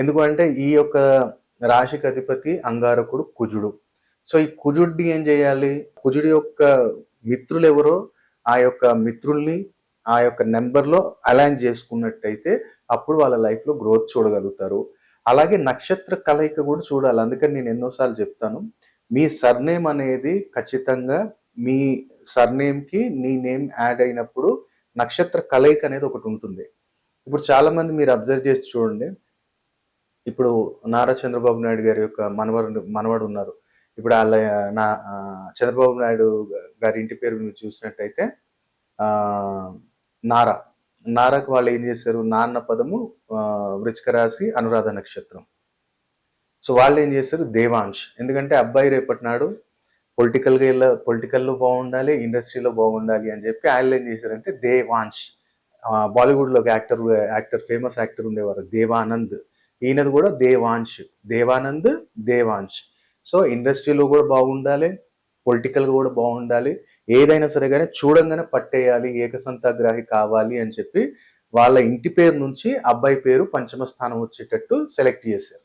ఎందుకంటే ఈ యొక్క రాశికి అధిపతి అంగారకుడు కుజుడు. సో ఈ కుజుడిని ఏం చేయాలి? కుజుడి యొక్క మిత్రులు ఎవరో ఆ యొక్క మిత్రుల్ని ఆ యొక్క నెంబర్లో అలైన్ చేసుకున్నట్టయితే అప్పుడు వాళ్ళ లైఫ్లో గ్రోత్ చూడగలుగుతారు. అలాగే నక్షత్ర కలయిక కూడా చూడాలి. అందుకని నేను ఎన్నోసార్లు చెప్తాను. మీ సర్నేమ్ అనేది ఖచ్చితంగా మీ సర్నేమ్కి నీ నేమ్ యాడ్ అయినప్పుడు నక్షత్ర కలయిక అనేది ఒకటి ఉంటుంది. ఇప్పుడు చాలామంది మీరు అబ్జర్వ్ చేసి చూడండి. ఇప్పుడు నారా చంద్రబాబు నాయుడు గారి యొక్క మనవడు మనవడు ఉన్నారు. ఇప్పుడు వాళ్ళ నా చంద్రబాబు నాయుడు గారి ఇంటి పేరు మీరు చూసినట్టయితే నారా. నారాకు వాళ్ళు ఏం చేశారు? నాన్న పదము వృచిక రాశి అనురాధ నక్షత్రం. సో వాళ్ళు ఏం చేశారు? దేవాంశ్. ఎందుకంటే అబ్బాయి రేపటి నాడు పొలిటికల్గా ఇలా పొలిటికల్లో బాగుండాలి ఇండస్ట్రీలో బాగుండాలి అని చెప్పి ఆయన ఏం చేశారంటే దేవాంశ్. బాలీవుడ్లో ఒక యాక్టర్ యాక్టర్ ఫేమస్ యాక్టర్ ఉండేవారు దేవానంద్. ఈయనది కూడా దేవాంశ్. దేవానంద్ దేవాంశ్. సో ఇండస్ట్రీలో కూడా బాగుండాలి పొలిటికల్గా కూడా బాగుండాలి ఏదైనా సరే కానీ చూడంగానే పట్టేయాలి ఏకసంతాగ్రాహి కావాలి అని చెప్పి వాళ్ళ ఇంటి పేరు నుంచి అబ్బాయి పేరు పంచమ స్థానం వచ్చేటట్టు సెలెక్ట్ చేశారు.